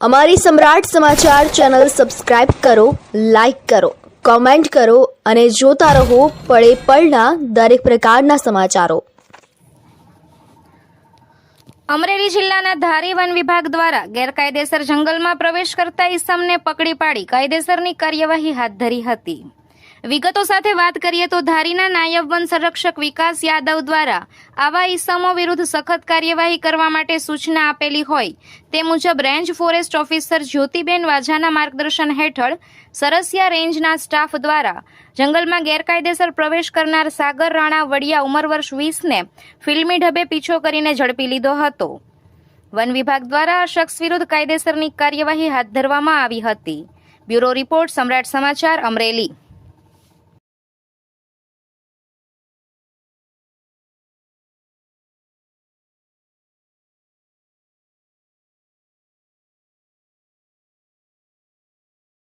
અમારી સમ્રાટ સમાચાર channel subscribe કરો, લાઇક કરો, કોમેન્ટ કરો અને જોતા રહો પળે પળના દરેક પ્રકારના સમાચારો. અમરેલી જિલ્લાના ધારી વન વિભાગ દ્વારા ગેરકાયદેસર જંગલમાં પ્રવેશ કરતા ઈસમને પકડી પાડી કાયદેસરની કાર્યવાહી હાથ ધરી હતી. વિગતો સાથે વાત કરીએ તો ધારીના નાયબ વન સંરક્ષક વિકાસ યાદવ દ્વારા આવા ઇસમો વિરુદ્ધ સખત કાર્યવાહી કરવા માટે સૂચના આપેલી હોય. તે મુજબ રેન્જ ફોરેસ્ટ ઓફિસર જ્યોતિબેન વાઝાના માર્ગદર્શન હેઠળ સરસિયા રેન્જના સ્ટાફ દ્વારા જંગલમાં ગેરકાયદેસર પ્રવેશ કરનાર સાગર રાણા વડિયા ઉંમર વર્ષ વીસને ફિલ્મી ઢબે પીછો કરીને ઝડપી લીધો હતો. વન વિભાગ દ્વારા આ શખ્સ વિરુદ્ધ કાયદેસરની કાર્યવાહી હાથ ધરવામાં આવી હતી. બ્યુરો રિપોર્ટ સમ્રાટ સમાચાર અમરેલી.